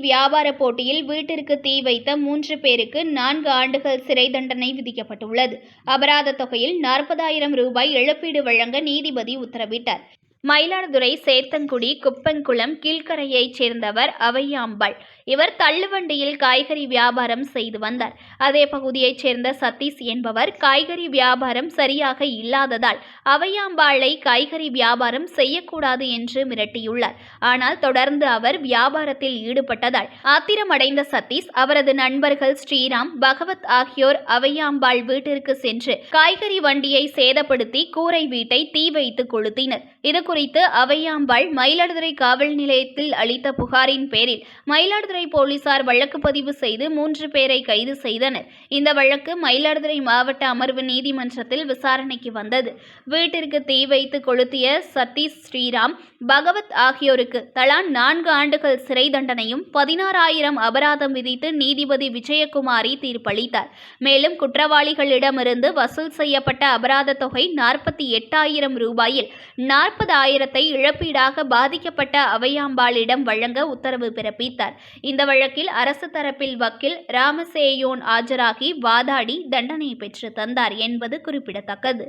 வியாபார போட்டியில் வீட்டிற்கு தீ வைத்த மூன்று பேருக்கு நான்கு ஆண்டுகள் சிறை தண்டனை விதிக்கப்பட்டுள்ளது. அபராத தொகையில் நாற்பதாயிரம் ரூபாய் இழப்பீடு வழங்க நீதிபதி உத்தரவிட்டார். மயிலாடுதுறை சேத்தங்குடி குப்பங்குளம் கீழ்கரையைச் சேர்ந்தவர் அவையாம்பாள் இவர் தள்ளுவண்டியில் காய்கறி வியாபாரம் செய்து வந்தார். அதே பகுதியைச் சேர்ந்த சதீஷ் என்பவர் காய்கறி வியாபாரம் சரியாக இல்லாததால் அவையாம்பாளை காய்கறி வியாபாரம் செய்யக்கூடாது என்று மிரட்டியுள்ளார். ஆனால் தொடர்ந்து அவர் வியாபாரத்தில் ஈடுபட்டதால் ஆத்திரமடைந்த சதீஷ் அவரது நண்பர்கள் ஸ்ரீராம் பகவத் ஆகியோர் அவையாம்பாள் வீட்டிற்கு சென்று காய்கறி வண்டியை சேதப்படுத்தி கூரை வீட்டை தீ வைத்து கொளுத்தினர். இது குறித்து அவையாம்பாள் மயிலாடுதுறை காவல் நிலையத்தில் அளித்த புகாரின் பேரில் மயிலாடுதுறை போலீசார் வழக்கு பதிவு செய்து மூன்று பேரை கைது செய்தனர். இந்த வழக்கு மயிலாடுதுறை மாவட்ட அமர்வு நீதிமன்றத்தில் விசாரணைக்கு வந்தது. வீட்டிற்கு தீ வைத்து கொளுத்திய சதீஷ் ஸ்ரீராம் பகவத் ஆகியோருக்கு தலா நான்கு ஆண்டுகள் சிறை தண்டனையும் பதினாறாயிரம் அபராதம் விதித்து நீதிபதி விஜயகுமாரி தீர்ப்பளித்தார். மேலும் குற்றவாளிகளிடமிருந்து வசூல் செய்யப்பட்ட அபராத தொகை நாற்பத்தி எட்டாயிரம் ரூபாயில் நாற்பது ஆயிரத்தை இழப்பீடாக பாதிக்கப்பட்ட அவையாம்பாளிடம் வழங்க உத்தரவு பிறப்பித்தார். இந்த வழக்கில் அரசு தரப்பில் வக்கீல் ராமசேயோன் ஆஜராகி வாதாடி தண்டனை பெற்று தந்தார் என்பது குறிப்பிடத்தக்கது.